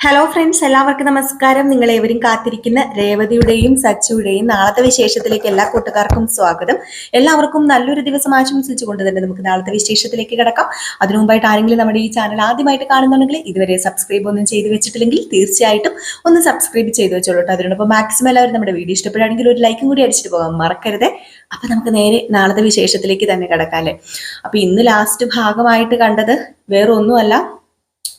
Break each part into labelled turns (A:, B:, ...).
A: Hello friends എല്ലാവർക്കും നമസ്കാരം. നിങ്ങൾ ഏവരും കാത്തിരിക്കുന്ന രേവതിയുടെയും സച്ചുയുടെയും നാളത്തെ വിശേഷത്തിലേക്ക് എല്ലാ കൂട്ടുകാർക്കും സ്വാഗതം. എല്ലാവർക്കും നല്ലൊരു ദിവസം ആശംസിച്ചുകൊണ്ട് തന്നെ നമുക്ക് നാളത്തെ വിശേഷത്തിലേക്ക് കിടക്കാം. അതിനു മുമ്പായിട്ട് ആരെങ്കിലും നമ്മുടെ ഈ ചാനൽ ആദ്യമായിട്ട് കാണുന്നുണ്ടെങ്കിൽ ഇതുവരെ സബ്സ്ക്രൈബ് ഒന്നും ചെയ്തു വെച്ചിട്ടില്ലെങ്കിൽ തീർച്ചയായിട്ടും ഒന്ന് സബ്സ്ക്രൈബ് ചെയ്തു വെച്ചോളൂ അതിനോടൊപ്പം മാക്സിമം എല്ലാവരും നമ്മുടെ വീഡിയോ ഇഷ്ടപ്പെടുകയാണെങ്കിൽ ഒരു ലൈക്കും കൂടി അടിച്ചിട്ട് പോകാം മറക്കരുത്. അപ്പം നമുക്ക് നേരെ നാളത്തെ വിശേഷത്തിലേക്ക് തന്നെ കിടക്കാം അല്ലേ അപ്പം ഇന്ന് ലാസ്റ്റ് ഭാഗമായിട്ട് കണ്ടത് വേറെ ഒന്നുമല്ല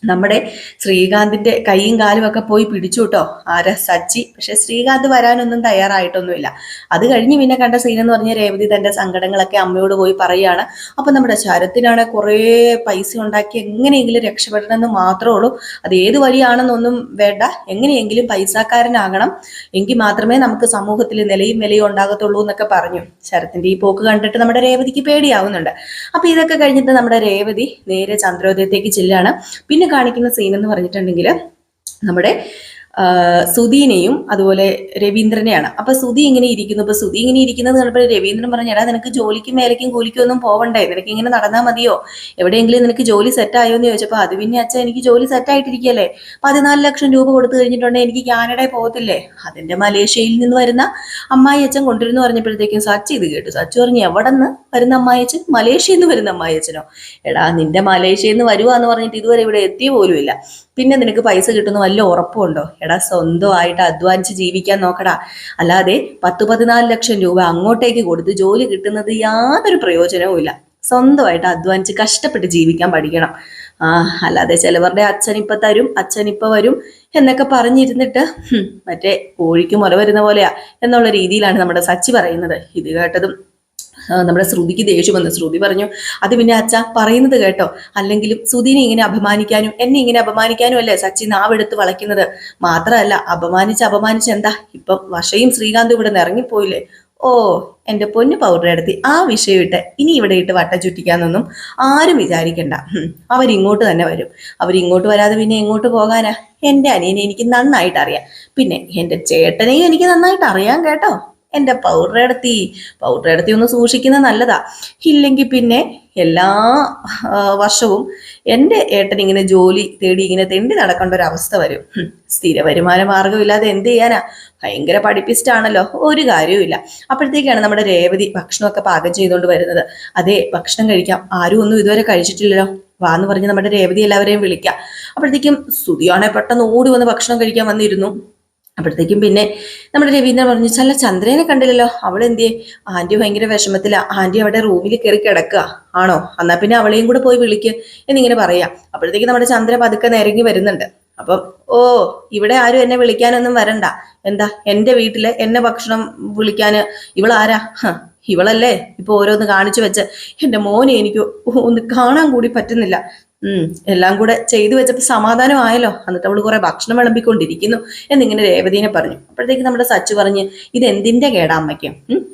A: നമ്മുടെ ശ്രീകാന്തിന്റെ കൈയും കാലും ഒക്കെ പോയി പിടിച്ചു കേട്ടോ ആര? സച്ചി. പക്ഷെ ശ്രീകാന്ത് വരാനൊന്നും തയ്യാറായിട്ടൊന്നുമില്ല. അത് കഴിഞ്ഞ് പിന്നെ കണ്ട സീൻ എന്ന് പറഞ്ഞ രേവതി തന്റെ സങ്കടങ്ങളൊക്കെ അമ്മയോട് പോയി പറയുകയാണ്. അപ്പൊ നമ്മുടെ ശരത്തിനാണ് കുറേ പൈസ ഉണ്ടാക്കി എങ്ങനെയെങ്കിലും രക്ഷപ്പെടണം എന്ന് മാത്രമേ ഉള്ളൂ. അത് ഏത് വഴിയാണെന്നൊന്നും വേണ്ട. എങ്ങനെയെങ്കിലും പൈസക്കാരനാകണം. എങ്കിൽ മാത്രമേ നമുക്ക് സമൂഹത്തിൽ നിലയും വിലയും ഉണ്ടാകത്തുള്ളൂ എന്നൊക്കെ പറഞ്ഞു. ശരത്തിന്റെ ഈ പോക്ക് കണ്ടിട്ട് നമ്മുടെ രേവതിക്ക് പേടിയാവുന്നുണ്ട്. അപ്പൊ ഇതൊക്കെ കഴിഞ്ഞിട്ട് നമ്മുടെ രേവതി നേരെ ചന്ദ്രോദയത്തേക്ക് ചെല്ലാണ് പിന്നെ കാണിക്കുന്ന സീൻ എന്ന് പറഞ്ഞിട്ടുണ്ടെങ്കിൽ നമ്മുടെ സുധീനെയും അതുപോലെ രവീന്ദ്രനെയാണ്. അപ്പൊ സുധി ഇങ്ങനെ ഇരിക്കുന്നു. അപ്പൊ സുധി ഇങ്ങനെ ഇരിക്കുന്നത് കണ്ടപ്പോൾ രവീന്ദ്രൻ പറഞ്ഞു എടാ നിനക്ക് ജോലിക്കും മേലയ്ക്കും കൂലിക്കും ഒന്നും പോവണ്ടേ? നിനക്ക് ഇങ്ങനെ നടന്നാൽ മതിയോ? എവിടെയെങ്കിലും നിനക്ക് ജോലി സെറ്റ് എന്ന് ചോദിച്ചപ്പോൾ അത് പിന്നെ അച്ഛൻ എനിക്ക് ജോലി സെറ്റ് ആയിട്ടിരിക്കുകയല്ലേ? പതിനാല് ലക്ഷം രൂപ കൊടുത്തു കഴിഞ്ഞിട്ടുണ്ടെങ്കിൽ എനിക്ക് കാനഡയിൽ പോകത്തില്ലേ? അതിന്റെ മലേഷ്യയിൽ നിന്ന് വരുന്ന അമ്മായി അച്ഛൻ കൊണ്ടുവരുന്നു പറഞ്ഞപ്പോഴത്തേക്കും സച്ച് ഇത് കേട്ടു. സച്ച് പറഞ്ഞു എവിടെ നിന്ന് വരുന്ന അമ്മായി അച്ഛൻ? മലേഷ്യയിൽ നിന്ന് വരുന്ന അമ്മായി അച്ഛനോ? എടാ നിന്റെ മലേഷ്യയിൽ നിന്ന് വരുവാന്ന് പറഞ്ഞിട്ട് ഇതുവരെ ഇവിടെ എത്തിയ പോലും ഇല്ല പിന്നെ നിനക്ക് പൈസ കിട്ടുന്ന വല്ല ഉറപ്പുണ്ടോ? എടാ സ്വന്തമായിട്ട് അധ്വാനിച്ച് ജീവിക്കാൻ നോക്കടാ. അല്ലാതെ പത്ത് പതിനാല് ലക്ഷം രൂപ അങ്ങോട്ടേക്ക് കൊടുത്ത് ജോലി കിട്ടുന്നത് യാതൊരു പ്രയോജനവും ഇല്ല. സ്വന്തമായിട്ട് അധ്വാനിച്ച് കഷ്ടപ്പെട്ട് ജീവിക്കാൻ പഠിക്കണം. ആ അല്ലാതെ ചിലവരുടെ അച്ഛൻ ഇപ്പൊ തരും അച്ഛൻ ഇപ്പൊ വരും എന്നൊക്കെ പറഞ്ഞിരുന്നിട്ട് മറ്റേ കോഴിക്ക് മുല വരുന്ന പോലെയാ എന്നുള്ള രീതിയിലാണ് നമ്മുടെ സച്ചി പറയുന്നത്. ഇത് കേട്ടതും നമ്മുടെ ശ്രുതിക്ക് ദേഷ്യം വന്നു. ശ്രുതി പറഞ്ഞു അത് പിന്നെ അച്ഛ പറയുന്നത് കേട്ടോ. അല്ലെങ്കിലും സുധീനെ ഇങ്ങനെ അപമാനിക്കാനും എന്നെ ഇങ്ങനെ അപമാനിക്കാനും അല്ലേ സച്ചി നാവെടുത്ത് വളയ്ക്കുന്നത്? മാത്രമല്ല അപമാനിച്ച് അപമാനിച്ച് എന്താ? ഇപ്പം വർഷയും ശ്രീകാന്തും ഇവിടെ നിന്ന് ഇറങ്ങിപ്പോയില്ലേ? ഓ എന്റെ പൊന്നു പൗഡർ എടുത്തി ആ വിഷയം ഇട്ട് ഇനി ഇവിടെ ഇട്ട് വട്ട ചുറ്റിക്കാന്നൊന്നും ആരും വിചാരിക്കണ്ട. അവരിങ്ങോട്ട് തന്നെ വരും. അവരിങ്ങോട്ട് വരാതെ പിന്നെ എങ്ങോട്ട് പോകാനാ? എന്റെ അനിയനെ എനിക്ക് നന്നായിട്ട് അറിയാം പിന്നെ എന്റെ ചേട്ടനെയും എനിക്ക് നന്നായിട്ട് അറിയാം കേട്ടോ. എന്റെ പൗഡർ എടുത്തി. പൗഡർ എടുത്തി ഒന്ന് സൂക്ഷിക്കുന്നത് നല്ലതാ. ഇല്ലെങ്കിൽ പിന്നെ എല്ലാ വർഷവും എന്റെ ഏട്ടൻ ഇങ്ങനെ ജോലി തേടി ഇങ്ങനെ തെണ്ടി നടക്കേണ്ട ഒരു അവസ്ഥ വരും. സ്ഥിര വരുമാന മാർഗമില്ലാതെ എന്ത് ചെയ്യാനാ? ഭയങ്കര പഠിപ്പിച്ചിട്ടാണല്ലോ ഒരു കാര്യവുമില്ല. അപ്പോഴത്തേക്കാണ് നമ്മുടെ രേവതി ഭക്ഷണമൊക്കെ പാകം ചെയ്തുകൊണ്ട് വരുന്നത്. അതെ ഭക്ഷണം കഴിക്കാം. ആരും ഒന്നും ഇതുവരെ കഴിച്ചിട്ടില്ലല്ലോ. വാ എന്ന് പറഞ്ഞ് നമ്മുടെ രേവതി എല്ലാവരെയും വിളിക്കാം. അപ്പോഴത്തേക്കും സുതിയാണെ പെട്ടെന്ന് ഓടി വന്ന് ഭക്ഷണം കഴിക്കാൻ വന്നിരുന്നു. അപ്പോഴത്തേക്കും പിന്നെ നമ്മുടെ രവീന്ദ്രൻ പറഞ്ഞു ചല്ല ചന്ദ്രനെ കണ്ടില്ലല്ലോ. അവൾ എന്തിയെ? ആന്റി ഭയങ്കര വിഷമത്തിലാ. ആന്റി അവിടെ റൂമിൽ കയറി കിടക്കുക ആണോ? എന്നാൽ പിന്നെ അവളെയും കൂടെ പോയി വിളിക്ക് എന്നിങ്ങനെ പറയാം. അപ്പോഴത്തേക്കും നമ്മുടെ ചന്ദ്ര പതുക്കെ നിരങ്ങി വരുന്നുണ്ട്. അപ്പം ഓ ഇവിടെ ആരും എന്നെ വിളിക്കാനൊന്നും വരണ്ട. എന്താ? എന്റെ വീട്ടിൽ എന്നെ ഭക്ഷണം വിളിക്കാന് ഇവളാരാ ഇവളല്ലേ? ഇപ്പൊ ഓരോന്ന് കാണിച്ചു വെച്ച്. എന്റെ മോനെ എനിക്ക് ഒന്ന് കാണാൻ കൂടി പറ്റുന്നില്ല. എല്ലാം കൂടെ ചെയ്തു വെച്ചപ്പോ സമാധാനമായല്ലോ. എന്നിട്ട് അവൾ കുറെ ഭക്ഷണം വിളമ്പിക്കൊണ്ടിരിക്കുന്നു എന്നിങ്ങനെ രേവതീനെ പറഞ്ഞു. അപ്പോഴത്തേക്ക് നമ്മുടെ സച്ചു പറഞ്ഞ് ഇത് എന്തിന്റെ കേടാ അമ്മയ്ക്ക്?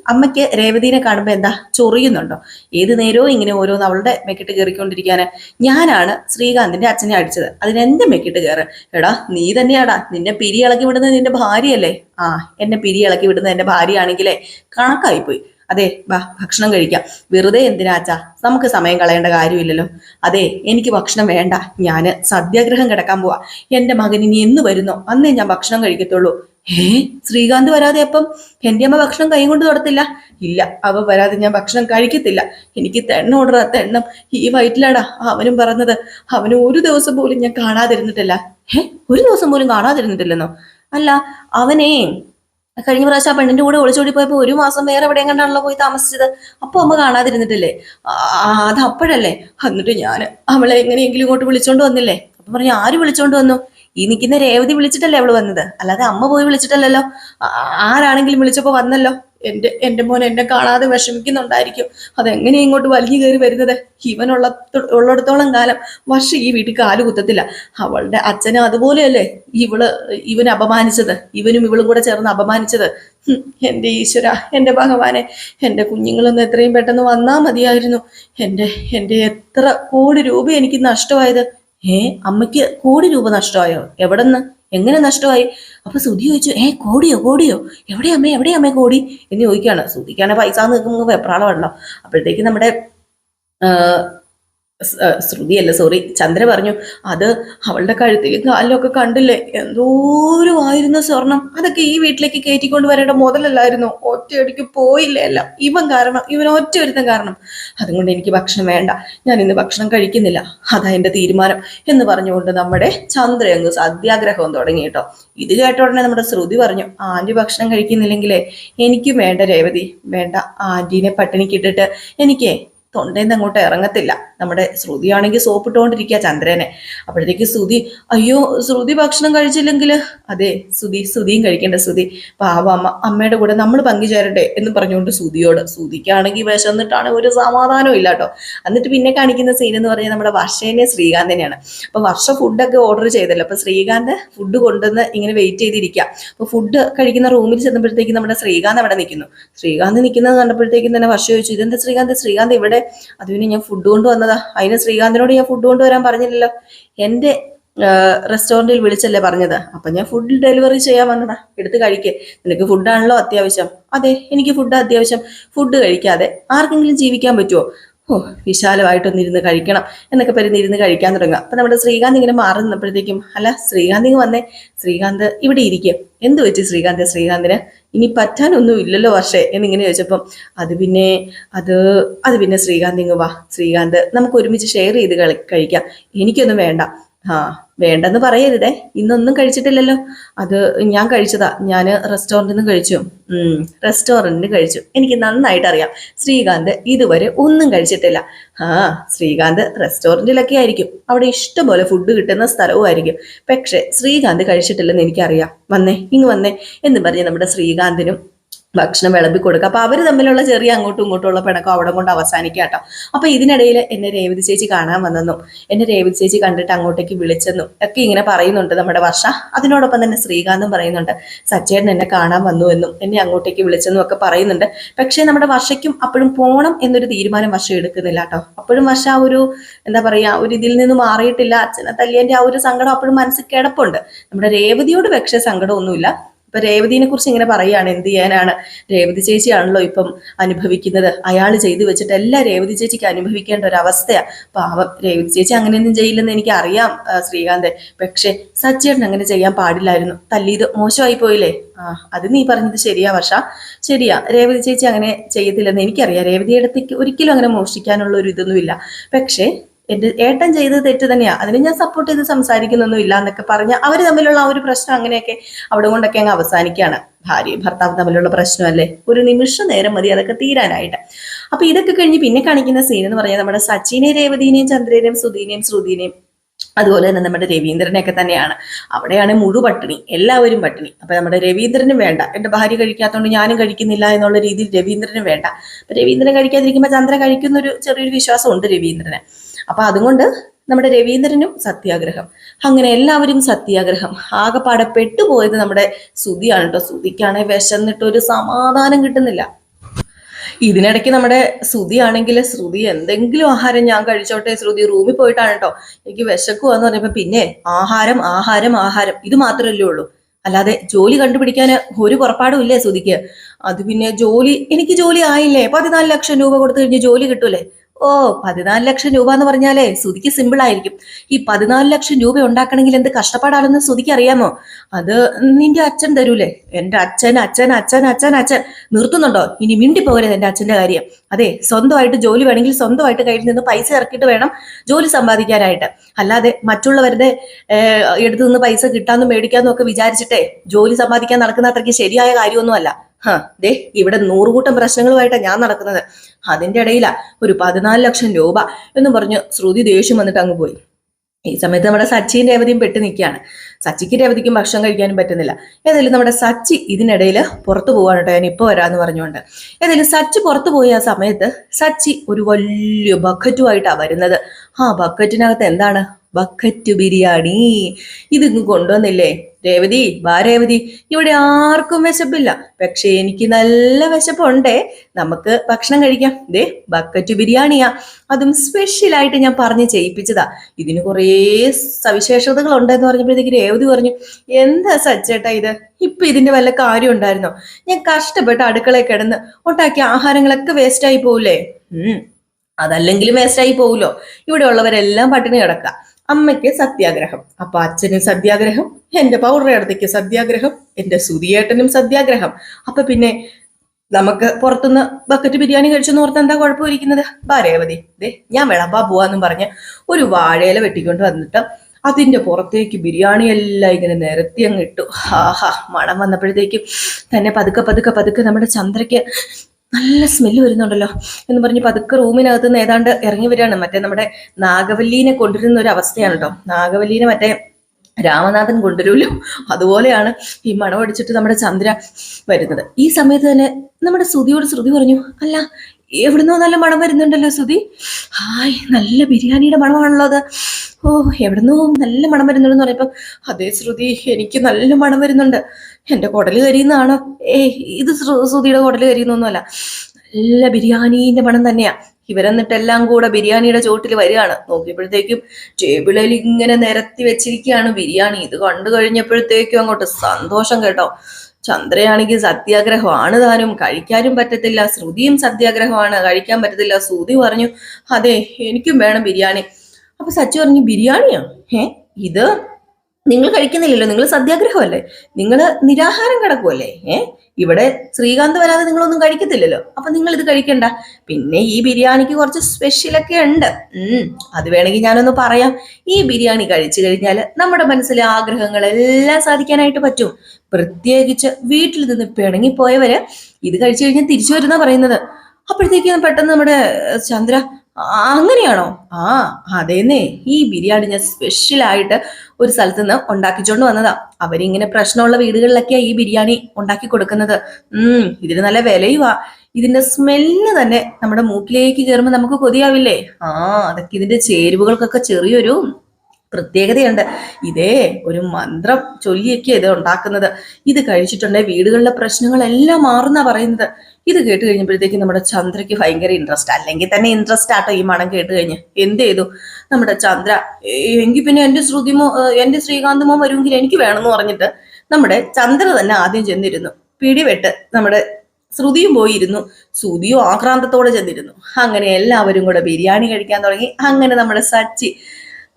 A: അമ്മയ്ക്ക് രേവതീനെ കാണുമ്പോൾ എന്താ ചൊറിയുന്നുണ്ടോ? ഏത് നേരവും ഇങ്ങനെ ഓരോന്ന് അവളുടെ മെക്കിട്ട് കയറിക്കൊണ്ടിരിക്കാന്. ഞാനാണ് ശ്രീകാന്തിന്റെ അച്ഛനെ അടിച്ചത്. അതിനെന്റെ മെക്കിട്ട് കയറ്. എടാ നീ തന്നെയാടാ. നിന്നെ പിരി ഇളക്കി വിടുന്നത് നിന്റെ ഭാര്യയല്ലേ? ആ എന്നെ പിരി ഇളക്കി വിടുന്നത് എന്റെ ഭാര്യയാണെങ്കിലേ. കണക്കായി പോയി അതെ വാ ഭക്ഷണം കഴിക്കാം. വെറുതെ എന്തിനാച്ചാ നമുക്ക് സമയം കളയേണ്ട കാര്യമില്ലല്ലോ. അതെ എനിക്ക് ഭക്ഷണം വേണ്ട. ഞാൻ സത്യാഗ്രഹം കിടക്കാൻ പോവാ. എന്റെ മകൻ ഇനി എന്ന് വരുന്നോ? അന്നേ ഞാൻ ഭക്ഷണം കഴിക്കത്തുള്ളൂ. ഏ ശ്രീകാന്ത് വരാതെ അപ്പം? എന്റെ അമ്മ ഭക്ഷണം കൈ കൊണ്ട് തൊടത്തില്ല? ഇല്ല അവ വരാതെ ഞാൻ ഭക്ഷണം കഴിക്കത്തില്ല. എനിക്ക് തെണ്ണ ഓർഡർ തെണ്ണം. ഈ വയറ്റിലാടാ അവനും പറഞ്ഞത്. അവന് ഒരു ദിവസം പോലും ഞാൻ കാണാതിരുന്നിട്ടില്ല. ഏ ഒരു ദിവസം പോലും കാണാതിരുന്നിട്ടില്ലെന്നോ? അല്ല അവനേ കഴിഞ്ഞ പ്രാവശ്യം ആ പെണ്ണിന്റെ കൂടെ ഒളിച്ചോടി പോയപ്പോ ഒരു മാസം വേറെ എവിടെ കണ്ടാണല്ലോ പോയി താമസിച്ചത്? അപ്പൊ അമ്മ കാണാതിരുന്നിട്ടില്ലേ? അത് അപ്പോഴല്ലേ? എന്നിട്ട് ഞാൻ അവളെ എങ്ങനെയെങ്കിലും ഇങ്ങോട്ട് വിളിച്ചോണ്ട് വന്നില്ലേ? അപ്പൊ പറഞ്ഞു ആര് വിളിച്ചോണ്ട് വന്നു? ഈ നിൽക്കുന്ന രേവതി വിളിച്ചിട്ടല്ലേ അവൾ വന്നത്? അല്ലാതെ അമ്മ പോയി വിളിച്ചിട്ടല്ലല്ലോ. ആരാണെങ്കിലും വിളിച്ചപ്പോ വന്നല്ലോ. എന്റെ എന്റെ മോൻ എന്നെ കാണാതെ വിഷമിക്കുന്നുണ്ടായിരിക്കും. അതെങ്ങനെ ഇങ്ങോട്ട് വലിഞ്ഞു കയറി വരുന്നത്? ഇവനുള്ള ഉള്ളിടത്തോളം കാലം വർഷ ഈ വീട്ടിൽ കാൽ കുത്തത്തില്ല. അവളുടെ അച്ഛനും അതുപോലെയല്ലേ? ഇവൾ ഇവന് അപമാനിച്ചത്. ഇവനും ഇവളും കൂടെ ചേർന്ന് അപമാനിച്ചത്. എന്റെ ഈശ്വര എന്റെ ഭഗവാനെ എന്റെ കുഞ്ഞുങ്ങളൊന്ന് എത്രയും പെട്ടെന്ന് വന്നാ മതിയായിരുന്നു. എന്റെ എന്റെ എത്ര കോടി രൂപ എനിക്ക് നഷ്ടമായത്? ഏ അമ്മയ്ക്ക് കോടി രൂപ നഷ്ടമായോ? എവിടെന്ന്? എങ്ങനെ നഷ്ടമായി? അപ്പൊ സുധി ചോദിച്ചു ഏ കോടിയോ കോടിയോ? എവിടെ അമ്മേ എവിടെ അമ്മേ കോടി? എന്ന് ചോദിക്കുകയാണ്. സുധിക്കാണ് പൈസ നിൽക്കുമ്പോൾ വെപ്രാളമാണല്ലോ അപ്പോഴത്തേക്ക് നമ്മുടെ ശ്രുതിയല്ല സോറി ചന്ദ്ര പറഞ്ഞു അത് അവളുടെ കഴുത്തിൽ കാലിലൊക്കെ കണ്ടില്ലേ? എന്തോരമായിരുന്നു സ്വർണം. അതൊക്കെ ഈ വീട്ടിലേക്ക് കയറ്റിക്കൊണ്ട് വരേണ്ട മുതലല്ലായിരുന്നു. ഒറ്റയടിക്ക് പോയില്ലേ ഇവൻ കാരണം ഇവൻ ഒറ്റ ഒരുത്തം കാരണം. അതുകൊണ്ട് എനിക്ക് ഭക്ഷണം വേണ്ട. ഞാൻ ഇന്ന് ഭക്ഷണം കഴിക്കുന്നില്ല. അതാ എന്റെ തീരുമാനം. എന്ന് പറഞ്ഞുകൊണ്ട് നമ്മുടെ ചന്ദ്ര അങ്ങ് സത്യാഗ്രഹം തുടങ്ങി കേട്ടോ. ഇത് കേട്ട ഉടനെ നമ്മുടെ ശ്രുതി പറഞ്ഞു ആന്റി ഭക്ഷണം കഴിക്കുന്നില്ലെങ്കിലേ എനിക്കും വേണ്ട രേവതി. വേണ്ട ആന്റീനെ പട്ടിണിക്കിട്ടിട്ട് എനിക്ക് തൊണ്ടേന്ന് അങ്ങോട്ട് ഇറങ്ങത്തില്ല. നമ്മുടെ ശ്രുതിയാണെങ്കിൽ സോപ്പിട്ടുകൊണ്ടിരിക്കുക ചന്ദ്രനെ. അപ്പോഴത്തേക്ക് ശ്രുതി അയ്യോ ശ്രുതി ഭക്ഷണം കഴിച്ചില്ലെങ്കിൽ അതെ ശ്രുതി ശ്രുതിയും കഴിക്കേണ്ട ശ്രുതി. പാവ അമ്മ അമ്മയുടെ കൂടെ നമ്മൾ പങ്കുചേരട്ടെ എന്ന് പറഞ്ഞുകൊണ്ട് ശ്രുതിയോട് ശ്രുതിക്കാണെങ്കിൽ വിശന്നിട്ടാണ് ഒരു സമാധാനവും ഇല്ല കേട്ടോ എന്നിട്ട് പിന്നെ കാണിക്കുന്ന സീൻ എന്ന് പറഞ്ഞാൽ നമ്മുടെ വർഷേനെ ശ്രീകാന്തിനെയാണ് അപ്പൊ വർഷ ഫുഡൊക്കെ ഓർഡർ ചെയ്തല്ലോ. അപ്പൊ ശ്രീകാന്ത് ഫുഡ് കൊണ്ടുവന്ന് ഇങ്ങനെ വെയിറ്റ് ചെയ്തിരിക്കുക അപ്പൊ ഫുഡ് കഴിക്കുന്ന റൂമിൽ ചെന്നപ്പോഴത്തേക്ക് നമ്മുടെ ശ്രീകാന്ത് അവിടെ നിൽക്കുന്നു ശ്രീകാന്ത് നിൽക്കുന്നത് കണ്ടപ്പോഴത്തേക്കും തന്നെ വർഷം ചോദിച്ചു ഇതെന്താ ശ്രീകാന്ത്? ശ്രീകാന്ത് ഇവിടെ അത് പിന്നെ ഞാൻ ഫുഡ് കൊണ്ടുവന്നതാ അതിന് ശ്രീകാന്തിനോട് ഞാൻ ഫുഡ് കൊണ്ടുവരാൻ പറഞ്ഞില്ലല്ലോ. എന്റെ റെസ്റ്റോറന്റിൽ വിളിച്ചല്ലേ പറഞ്ഞത്. അപ്പൊ ഞാൻ ഫുഡ് ഡെലിവറി ചെയ്യാൻ വന്നതാ. എടുത്ത് കഴിക്കേ. നിനക്ക് ഫുഡാണല്ലോ അത്യാവശ്യം. അതെ എനിക്ക് ഫുഡ് അത്യാവശ്യം. ഫുഡ് കഴിക്കാതെ ആർക്കെങ്കിലും ജീവിക്കാൻ പറ്റുമോ ഓ വിശാലമായിട്ടൊന്ന് ഇരുന്ന് കഴിക്കണം എന്നൊക്കെ പറഞ്ഞ് ഇരുന്ന് കഴിക്കാൻ തുടങ്ങുക. അപ്പം നമ്മുടെ ശ്രീകാന്ത് ഇങ്ങനെ മാറി നിന്നപ്പോഴത്തേക്കും അല്ല ശ്രീകാന്ത് ഇങ്ങ് വന്നേ. ശ്രീകാന്ത് ഇവിടെ ഇരിക്കും. എന്ത് പറ്റി ശ്രീകാന്ത്? ശ്രീകാന്തിന് ഇനി പറ്റാനൊന്നും ഇല്ലല്ലോ വർഷേ എന്നിങ്ങനെ ചോദിച്ചപ്പം അത് പിന്നെ അത് അത് പിന്നെ ശ്രീകാന്ത് ഇങ്ങ് വാ. ശ്രീകാന്ത് നമുക്ക് ഒരുമിച്ച് ഷെയർ ചെയ്ത് കഴിക്കാം. എനിക്കൊന്നും വേണ്ട. ആ വേണ്ടെന്ന് പറയരുതേ. ഇന്നൊന്നും കഴിച്ചിട്ടില്ലല്ലോ. അത് ഞാൻ കഴിച്ചതാ. ഞാൻ റെസ്റ്റോറന്റിൽ നിന്ന് കഴിച്ചു റെസ്റ്റോറന്റിന് കഴിച്ചു. എനിക്ക് നന്നായിട്ട് അറിയാം ശ്രീകാന്ത് ഇതുവരെ ഒന്നും കഴിച്ചിട്ടില്ല. ആ ശ്രീകാന്ത് റെസ്റ്റോറന്റിലൊക്കെ ആയിരിക്കും. അവിടെ ഇഷ്ടംപോലെ ഫുഡ് കിട്ടുന്ന സ്ഥലവും ആയിരിക്കും. പക്ഷെ ശ്രീകാന്ത് കഴിച്ചിട്ടില്ലെന്ന് എനിക്കറിയാം. വന്നേ ഇങ്ങ് വന്നേ എന്ന് പറഞ്ഞ് നമ്മുടെ ശ്രീകാന്തിനും ഭക്ഷണം വിളമ്പി കൊടുക്കുക അപ്പൊ അവർ തമ്മിലുള്ള ചെറിയ അങ്ങോട്ടും ഇങ്ങോട്ടും ഉള്ള പിണക്കം അവിടെ കൊണ്ട് അവസാനിക്കുക കേട്ടോ. അപ്പൊ ഇതിനിടയിൽ എന്നെ രേവതി ചേച്ചി കാണാൻ വന്നെന്നും എന്നെ രേവതി ചേച്ചി കണ്ടിട്ട് അങ്ങോട്ടേക്ക് വിളിച്ചെന്നും ഒക്കെ ഇങ്ങനെ പറയുന്നുണ്ട് നമ്മുടെ വർഷ. അതിനോടൊപ്പം തന്നെ ശ്രീകാന്തും പറയുന്നുണ്ട് സച്ചേട്ടൻ എന്നെ കാണാൻ വന്നു എന്നും എന്നെ അങ്ങോട്ടേക്ക് വിളിച്ചെന്നും ഒക്കെ പറയുന്നുണ്ട്. പക്ഷേ നമ്മുടെ വർഷയ്ക്കും അപ്പോഴും പോണം എന്നൊരു തീരുമാനം വർഷം എടുക്കുന്നില്ല കേട്ടോ. അപ്പോഴും വർഷ ഒരു എന്താ പറയാ ഒരു ഇതിൽ നിന്ന് മാറിയിട്ടില്ല. അച്ഛനെ തല്ലിയന്റെ ആ ഒരു സങ്കടം അപ്പോഴും മനസ്സിൽ കിടപ്പുണ്ട്. നമ്മുടെ രേവതിയോട് പക്ഷേ സങ്കടമൊന്നുമില്ല. ഇപ്പൊ രേവതിനെ കുറിച്ച് ഇങ്ങനെ പറയുകയാണ് എന്ത് ചെയ്യാനാണ്? രേവതി ചേച്ചിയാണല്ലോ ഇപ്പം അനുഭവിക്കുന്നത്. അയാൾ ചെയ്തു വെച്ചിട്ട് എല്ലാ രേവതി ചേച്ചിക്ക് അനുഭവിക്കേണ്ട ഒരു അവസ്ഥയാ പാവം രേവതി ചേച്ചി അങ്ങനെയൊന്നും ചെയ്യില്ലെന്ന് എനിക്ക് അറിയാം ശ്രീകാന്ത്. പക്ഷെ സച്ചേട്ടൻ അങ്ങനെ ചെയ്യാൻ പാടില്ലായിരുന്നു. തല്ലിയത് മോശമായി പോയില്ലേ? ആ അത് നീ പറഞ്ഞത് ശരിയാ വർഷ. ശരിയാ രേവതി ചേച്ചി അങ്ങനെ ചെയ്യത്തില്ലെന്ന് എനിക്കറിയാം. രേവതിയുടെ ഒരിക്കലും അങ്ങനെ മോഷ്ടിക്കാനുള്ള ഒരു ഇതൊന്നുമില്ല. പക്ഷേ എന്റെ ഏട്ടൻ ചെയ്തത് തെറ്റ് തന്നെയാ. അതിന് ഞാൻ സപ്പോർട്ട് ചെയ്ത് സംസാരിക്കുന്നൊന്നും ഇല്ല എന്നൊക്കെ പറഞ്ഞ അവർ തമ്മിലുള്ള ആ ഒരു പ്രശ്നം അങ്ങനെയൊക്കെ അവിടെ കൊണ്ടൊക്കെ അങ്ങ് അവസാനിക്കുകയാണ് ഭാര്യയും ഭർത്താവ് തമ്മിലുള്ള പ്രശ്നമല്ലേ? ഒരു നിമിഷ നേരം മതി അതൊക്കെ തീരാനായിട്ട്. അപ്പൊ ഇതൊക്കെ കഴിഞ്ഞ് പിന്നെ കാണിക്കുന്ന സീൻ എന്ന് പറഞ്ഞാൽ നമ്മുടെ സച്ചിനെ രേവതിനെയും ചന്ദ്രനെയും സുധീനെയും ശ്രുതിനെയും അതുപോലെ തന്നെ നമ്മുടെ രവീന്ദ്രനെയൊക്കെ തന്നെയാണ്. അവിടെയാണ് മുഴു പട്ടിണി എല്ലാവരും പട്ടിണി. അപ്പൊ നമ്മുടെ രവീന്ദ്രനും വേണ്ട. എന്റെ ഭാര്യ കഴിക്കാത്തതുകൊണ്ട് ഞാനും കഴിക്കുന്നില്ല എന്നുള്ള രീതിയിൽ രവീന്ദ്രനും വേണ്ട. അപ്പൊ രവീന്ദ്രൻ കഴിക്കാതിരിക്കുമ്പോൾ ചന്ദ്രൻ കഴിക്കുന്ന ഒരു ചെറിയൊരു വിശ്വാസം ഉണ്ട് രവീന്ദ്രന്. അപ്പൊ അതുകൊണ്ട് നമ്മുടെ രവീന്ദ്രനും സത്യാഗ്രഹം. അങ്ങനെ എല്ലാവരും സത്യാഗ്രഹം. ആകെപ്പാടെ പെട്ടുപോയത് നമ്മുടെ ശ്രുതിയാണ് കേട്ടോ. ശ്രുതിക്കാണെ വിശന്നിട്ട് ഒരു സമാധാനം കിട്ടുന്നില്ല. ഇതിനിടയ്ക്ക് നമ്മുടെ ശ്രുതി ആണെങ്കിൽ ശ്രുതി എന്തെങ്കിലും ആഹാരം ഞാൻ കഴിച്ചോട്ടെ ശ്രുതി റൂമിൽ പോയിട്ടാണ് കേട്ടോ. എനിക്ക് വിശക്കുവാന്ന് പറഞ്ഞപ്പോ പിന്നെ ആഹാരം ആഹാരം ആഹാരം. ഇത് മാത്രമല്ലേ ഉള്ളൂ. അല്ലാതെ ജോലി കണ്ടുപിടിക്കാൻ ഒരു പുറപ്പാടും ഇല്ലേ ശ്രുതിക്ക് അത് പിന്നെ ജോലി എനിക്ക് ജോലി ആയില്ലേ? പതിനാല് ലക്ഷം രൂപ കൊടുത്തു കഴിഞ്ഞ് ജോലി കിട്ടൂലേ? ഓ പതിനാല് ലക്ഷം രൂപ എന്ന് പറഞ്ഞാലേ സുതിക്ക് സിമ്പിൾ ആയിരിക്കും. ഈ പതിനാല് ലക്ഷം രൂപ ഉണ്ടാക്കണമെങ്കിൽ എന്ത് കഷ്ടപ്പാടാണെന്ന് സുതിക്ക് അറിയാമോ? അത് നിന്റെ അച്ഛൻ തരൂലേ. എന്റെ അച്ഛൻ അച്ഛൻ അച്ഛൻ അച്ഛൻ അച്ഛൻ. നിർത്തുന്നുണ്ടോ? ഇനി മിണ്ടി പോകരുത് എന്റെ അച്ഛന്റെ കാര്യം. അതെ സ്വന്തമായിട്ട് ജോലി വേണമെങ്കിൽ സ്വന്തമായിട്ട് കയ്യിൽ നിന്ന് പൈസ ഇറക്കിയിട്ട് വേണം ജോലി സമ്പാദിക്കാനായിട്ട്. അല്ലാതെ മറ്റുള്ളവരുടെ എടുത്തു നിന്ന് പൈസ കിട്ടാന്നും മേടിക്കാന്നും ഒക്കെ വിചാരിച്ചിട്ടേ ജോലി സമ്പാദിക്കാൻ നടക്കുന്ന അത്രയ്ക്ക് ശരിയായ കാര്യമൊന്നുമല്ല. ഹാ ദേ ഇവിടെ നൂറുകൂട്ടം പ്രശ്നങ്ങളുമായിട്ടാണ് ഞാൻ നടക്കുന്നത്. അതിന്റെ ഇടയിലാ ഒരു പതിനാല് ലക്ഷം രൂപ എന്ന് പറഞ്ഞ് ശ്രുതി ദേഷ്യം വന്നിട്ട് അങ്ങ് പോയി. ഈ സമയത്ത് നമ്മുടെ സച്ചിയും രേവതിയും പെട്ട് നിൽക്കുകയാണ്. സച്ചിക്ക് രേവതിക്കും ഭക്ഷണം കഴിക്കാനും പറ്റുന്നില്ല. ഏതായാലും നമ്മുടെ സച്ചി ഇതിനിടയിൽ പുറത്തു പോകാൻ കേട്ടോ. ഞാൻ ഇപ്പോൾ വരാമെന്ന് പറഞ്ഞുകൊണ്ട്. ഏതായാലും സച്ചി പുറത്തു പോയ ആ സമയത്ത് സച്ചി ഒരു വലിയ ബക്കറ്റുമായിട്ടാണ് വരുന്നത്. ആ ബക്കറ്റിനകത്ത് എന്താണ്? ബക്കറ്റ് ബിരിയാണി. ഇതിങ്ങ് കൊണ്ടുവന്നില്ലേ? രേവതി വാ രേവതി. ഇവിടെ ആർക്കും വിശപ്പില്ല. പക്ഷെ എനിക്ക് നല്ല വിശപ്പുണ്ടേ. നമുക്ക് ഭക്ഷണം കഴിക്കാം. ദേ ബക്കറ്റ് ബിരിയാണിയാ. അതും സ്പെഷ്യലായിട്ട് ഞാൻ പറഞ്ഞ് ചെയ്യിപ്പിച്ചതാ. ഇതിന് കുറേ സവിശേഷതകൾ ഉണ്ടെന്ന് പറഞ്ഞപ്പോഴത്തേക്ക് രേവതി പറഞ്ഞു എന്താ സച്ചേട്ടാ ഇത്? ഇപ്പൊ ഇതിന്റെ വല്ല കാര്യം ഉണ്ടായിരുന്നോ? ഞാൻ കഷ്ടപ്പെട്ട് അടുക്കളയിൽ കിടന്ന് ഉണ്ടാക്കിയ ആഹാരങ്ങളൊക്കെ വേസ്റ്റായി പോവില്ലേ ഉം അതല്ലെങ്കിലും വേസ്റ്റായി പോകുമല്ലോ ഇവിടെ ഉള്ളവരെല്ലാം പട്ടിണി കിടക്കുക അമ്മയ്ക്ക് സത്യാഗ്രഹം അപ്പൊ അച്ഛന് സത്യാഗ്രഹം എന്റെ പൗർണയടത്തേക്ക് സത്യാഗ്രഹം എന്റെ സുതിയേട്ടനും സത്യാഗ്രഹം. അപ്പൊ പിന്നെ നമുക്ക് പുറത്തുനിന്ന് ബക്കറ്റ് ബിരിയാണി കഴിച്ചെന്ന് ഓർത്ത് എന്താ കുഴപ്പമിരിക്കുന്നത്? ഭാരേവതി ദേ ഞാൻ വിളമ്പാ പോവാന്നും പറഞ്ഞ് ഒരു വാഴയില വെട്ടിക്കൊണ്ട് വന്നിട്ട് അതിന്റെ പുറത്തേക്ക് ബിരിയാണി എല്ലാം ഇങ്ങനെ നിരത്തി അങ്ങ് ഇട്ടു. ഹാഹാ മണം വന്നപ്പോഴത്തേക്കും തന്നെ പതുക്കെ പതുക്കെ പതുക്കെ നമ്മുടെ ചന്ദ്രയ്ക്ക് നല്ല സ്മെല്ല് വരുന്നുണ്ടല്ലോ എന്ന് പറഞ്ഞ് പതുക്കെ റൂമിനകത്ത് നിന്ന് ഏതാണ്ട് ഇറങ്ങി വരികയാണ്. മറ്റേ നമ്മുടെ നാഗവല്ലീനെ കൊണ്ടുവരുന്ന ഒരു അവസ്ഥയാണ് കേട്ടോ. നാഗവല്ലീനെ മറ്റേ രാമനാഥൻ കൊണ്ടുവരുമല്ലോ. അതുപോലെയാണ് ഈ മണം അടിച്ചിട്ട് നമ്മുടെ ചന്ദ്ര വരുന്നത്. ഈ സമയത്ത് തന്നെ നമ്മുടെ ശ്രുതിയോട് ശ്രുതി പറഞ്ഞു അല്ല എവിടുന്നോ നല്ല മണം വരുന്നുണ്ടല്ലോ ശ്രുതി. ഹായ് നല്ല ബിരിയാണിയുടെ മണമാണല്ലോ അത്. ഓ എവിടുന്നോ നല്ല മണം വരുന്നുണ്ടെന്ന് പറയുമ്പോൾ അതേ ശ്രുതി എനിക്ക് നല്ല മണം വരുന്നുണ്ട്. എന്റെ കുടൽ കരിയുന്നതാണോ? ഏ ഇത് ശ്രു- ശ്രുതിയുടെ കുടൽ കരിയുന്നൊന്നുമല്ല. നല്ല ബിരിയാണീന്റെ പണം തന്നെയാ. ഇവരെന്നിട്ടെല്ലാം കൂടെ ബിരിയാണിയുടെ ചോട്ടിൽ വരികയാണ്. നോക്കിയപ്പോഴത്തേക്കും ടേബിളിൽ ഇങ്ങനെ നിരത്തി വെച്ചിരിക്കുകയാണ് ബിരിയാണി. ഇത് കണ്ടു കഴിഞ്ഞപ്പോഴത്തേക്കും അങ്ങോട്ട് സന്തോഷം കേട്ടോ. ചന്ദ്രയാണെങ്കിൽ സത്യാഗ്രഹമാണ് താനും. കഴിക്കാനും പറ്റത്തില്ല. ശ്രുതിയും സത്യാഗ്രഹമാണ്. കഴിക്കാൻ പറ്റത്തില്ല. ശ്രുതി പറഞ്ഞു അതെ എനിക്കും വേണം ബിരിയാണി. അപ്പൊ സച്ചു പറഞ്ഞു ബിരിയാണിയോ? ഏ ഇത് നിങ്ങൾ കഴിക്കുന്നില്ലല്ലോ നിങ്ങൾ സത്യാഗ്രഹമല്ലേ? നിങ്ങൾ നിരാഹാരം കിടക്കുമല്ലേ ഏ? ഇവിടെ ശ്രീകാന്ത് വരാതെ നിങ്ങളൊന്നും കഴിക്കത്തില്ലല്ലോ. അപ്പൊ നിങ്ങൾ ഇത് കഴിക്കണ്ട. പിന്നെ ഈ ബിരിയാണിക്ക് കുറച്ച് സ്പെഷ്യലൊക്കെ ഉണ്ട്. ഉം അത് വേണമെങ്കിൽ ഞാനൊന്ന് പറയാം. ഈ ബിരിയാണി കഴിച്ചു കഴിഞ്ഞാൽ നമ്മുടെ മനസ്സിലെ ആഗ്രഹങ്ങളെല്ലാം സാധിക്കാനായിട്ട് പറ്റും. പ്രത്യേകിച്ച് വീട്ടിൽ നിന്ന് പിണങ്ങിപ്പോയവര് ഇത് കഴിച്ചു കഴിഞ്ഞാൽ തിരിച്ചു വരുന്ന പറയുന്നത്. അപ്പോഴത്തേക്കും പെട്ടെന്ന് നമ്മുടെ ചന്ദ്ര അങ്ങനെയാണോ? ആ അതേന്നേ. ഈ ബിരിയാണി ഞാൻ സ്പെഷ്യലായിട്ട് ഒരു സ്ഥലത്ത് നിന്ന് ഉണ്ടാക്കിച്ചോണ്ട് വന്നതാ. അവരിങ്ങനെ പ്രശ്നമുള്ള വീടുകളിലൊക്കെയാ ഈ ബിരിയാണി ഉണ്ടാക്കി കൊടുക്കുന്നത്. ഉം ഇതിന് നല്ല വിലയുവാ. ഇതിന്റെ സ്മെല്ല് തന്നെ നമ്മുടെ മൂക്കിലേക്ക് കയറുമ്പോൾ നമുക്ക് കൊതിയാവില്ലേ? ആ അതൊക്കെ ഇതിന്റെ ചേരുവകൾക്കൊക്കെ ചെറിയൊരു പ്രത്യേകതയുണ്ട്. ഇതേ ഒരു മന്ത്രം ചൊല്ലിയൊക്കെ ഇത് ഉണ്ടാക്കുന്നത്. ഇത് കഴിച്ചിട്ടുണ്ടെങ്കിൽ വീടുകളിലെ പ്രശ്നങ്ങളെല്ലാം മാറുന്ന പറയുന്നത്. ഇത് കേട്ട് കഴിഞ്ഞപ്പോഴത്തേക്ക് നമ്മുടെ ചന്ദ്രയ്ക്ക് ഭയങ്കര ഇൻട്രസ്റ്റ് അല്ലെങ്കിൽ തന്നെ ഇൻട്രസ്റ്റ് ആട്ടോ ഈ മണം കേട്ട് കഴിഞ്ഞ്. എന്ത് ചെയ്തു? നമ്മുടെ ചന്ദ്ര എങ്കിൽ പിന്നെ എന്റെ ശ്രുതിമോ എന്റെ ശ്രീകാന്തമോ വരുമെങ്കിൽ എനിക്ക് വേണമെന്ന് പറഞ്ഞിട്ട് നമ്മുടെ ചന്ദ്ര തന്നെ ആദ്യം ചെന്നിരുന്നു. പിടിവെട്ട് നമ്മുടെ ശ്രുതിയും പോയിരുന്നു. ശ്രുതിയും ആക്രാന്തത്തോടെ ചെന്നിരുന്നു. അങ്ങനെ എല്ലാവരും കൂടെ ബിരിയാണി കഴിക്കാൻ തുടങ്ങി. അങ്ങനെ നമ്മുടെ സച്ചി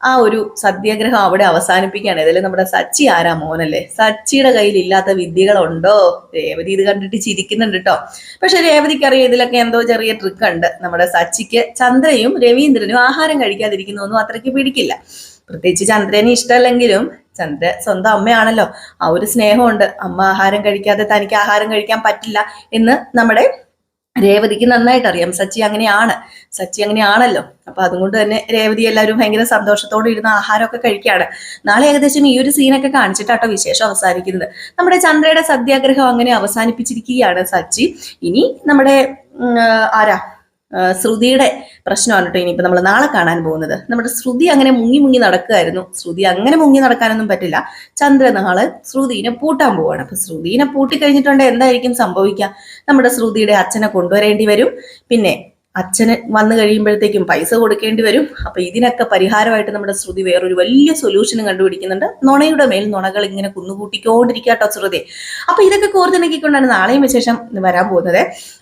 A: ആ ഒരു സത്യാഗ്രഹം അവിടെ അവസാനിപ്പിക്കുകയാണ്. ഇതിൽ നമ്മുടെ സച്ചി ആരാ മോനല്ലേ? സച്ചിയുടെ കയ്യിൽ ഇല്ലാത്ത വിദ്യകളുണ്ടോ? രേവതി ഇത് കണ്ടിട്ട് ചിരിക്കുന്നുണ്ട് കേട്ടോ പക്ഷെ രേവതിക്ക് അറിയാം ഇതിലൊക്കെ എന്തോ ചെറിയ ട്രിക്ക് ഉണ്ട്. നമ്മുടെ സച്ചിക്ക് ചന്ദ്രയും രവീന്ദ്രനും ആഹാരം കഴിക്കാതിരിക്കുന്നൊന്നും അത്രയ്ക്ക് പിടിക്കില്ല. പ്രത്യേകിച്ച് ചന്ദ്രനെ ഇഷ്ടമല്ലെങ്കിലും ചന്ദ്ര സ്വന്തം അമ്മയാണല്ലോ. ആ ഒരു സ്നേഹമുണ്ട്. അമ്മ ആഹാരം കഴിക്കാതെ തനിക്ക് ആഹാരം കഴിക്കാൻ പറ്റില്ല എന്ന് നമ്മുടെ രേവതിക്ക് നന്നായിട്ട് അറിയാം സച്ചി അങ്ങനെയാണ്. സച്ചി അങ്ങനെയാണല്ലോ. അപ്പൊ അതുകൊണ്ട് തന്നെ രേവതി എല്ലാവരും ഭയങ്കര സന്തോഷത്തോടെ ഇരുന്ന് ആഹാരമൊക്കെ കഴിക്കുകയാണ്. നാളെ ഏകദേശം ഈ ഒരു സീനൊക്കെ കാണിച്ചിട്ടാട്ടോ വിശേഷം അവസാനിക്കുന്നത്. നമ്മുടെ ചന്ദ്രയുടെ സത്യാഗ്രഹം അങ്ങനെ അവസാനിപ്പിച്ചിരിക്കുകയാണ് സച്ചി. ഇനി നമ്മുടെ ആരാ? ശ്രുതിയുടെ പ്രശ്നമാണ് കേട്ടോ ഇനിയിപ്പോൾ നമ്മൾ നാളെ കാണാൻ പോകുന്നത്. നമ്മുടെ ശ്രുതി അങ്ങനെ മുങ്ങി മുങ്ങി നടക്കുകയായിരുന്നു. ശ്രുതി അങ്ങനെ മുങ്ങി നടക്കാനൊന്നും പറ്റില്ല. ചന്ദ്ര നാളെ ശ്രുതിനെ പൂട്ടാൻ പോവാണ്. അപ്പൊ ശ്രുതിനെ പൂട്ടി കഴിഞ്ഞിട്ടുണ്ട് എന്തായിരിക്കും സംഭവിക്കുക? നമ്മുടെ ശ്രുതിയുടെ അച്ഛനെ കൊണ്ടുവരേണ്ടി വരും. പിന്നെ അച്ഛന് വന്നു കഴിയുമ്പോഴത്തേക്കും പൈസ കൊടുക്കേണ്ടി വരും. അപ്പൊ ഇതിനൊക്കെ പരിഹാരമായിട്ട് നമ്മുടെ ശ്രുതി വേറൊരു വലിയ സൊല്യൂഷനും കണ്ടുപിടിക്കുന്നുണ്ട്. നുണയുടെ മേൽ നുണകൾ ഇങ്ങനെ കുന്നുകൂട്ടിക്കൊണ്ടിരിക്കാട്ടോ ശ്രുതി. അപ്പൊ ഇതൊക്കെ കോർത്തിണക്കിക്കൊണ്ടാണ് നാളെയും വിശേഷം വരാൻ പോകുന്നത്.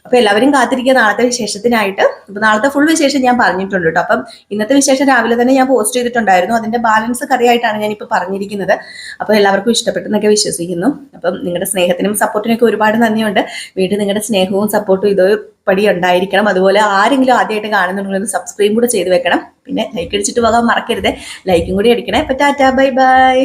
A: അപ്പൊ എല്ലാവരും കാത്തിരിക്കുക. നാളത്തെ വിശേഷത്തിനായിട്ട്. അപ്പൊ നാളത്തെ ഫുൾ വിശേഷം ഞാൻ പറഞ്ഞിട്ടുണ്ട് കേട്ടോ. അപ്പം ഇന്നത്തെ വിശേഷം രാവിലെ തന്നെ ഞാൻ പോസ്റ്റ് ചെയ്തിട്ടുണ്ടായിരുന്നു. അതിന്റെ ബാലൻസ് കറിയായിട്ടാണ് ഇപ്പൊ പറഞ്ഞിരിക്കുന്നത്. അപ്പൊ എല്ലാവർക്കും ഇഷ്ടപ്പെട്ടെന്നൊക്കെ വിശ്വസിക്കുന്നു. അപ്പം നിങ്ങളുടെ സ്നേഹത്തിനും സപ്പോർട്ടിനും ഒക്കെ ഒരുപാട് നന്ദിയുണ്ട്. വീണ്ടും നിങ്ങളുടെ സ്നേഹവും സപ്പോർട്ടും ഇതോ പടി ഉണ്ടായിരിക്കണം. അതുപോലെ ആരെങ്കിലും ആദ്യമായിട്ട് കാണുന്നുണ്ടെങ്കിൽ സബ്സ്ക്രൈബ് കൂടെ ചെയ്ത് വെക്കണം. പിന്നെ ലൈക്ക് അടിച്ചിട്ട് പോകാൻ മറക്കരുത്. ലൈക്കും കൂടി അടിക്കണേ. അപ്പൊ ടാറ്റാ ബൈ ബൈ.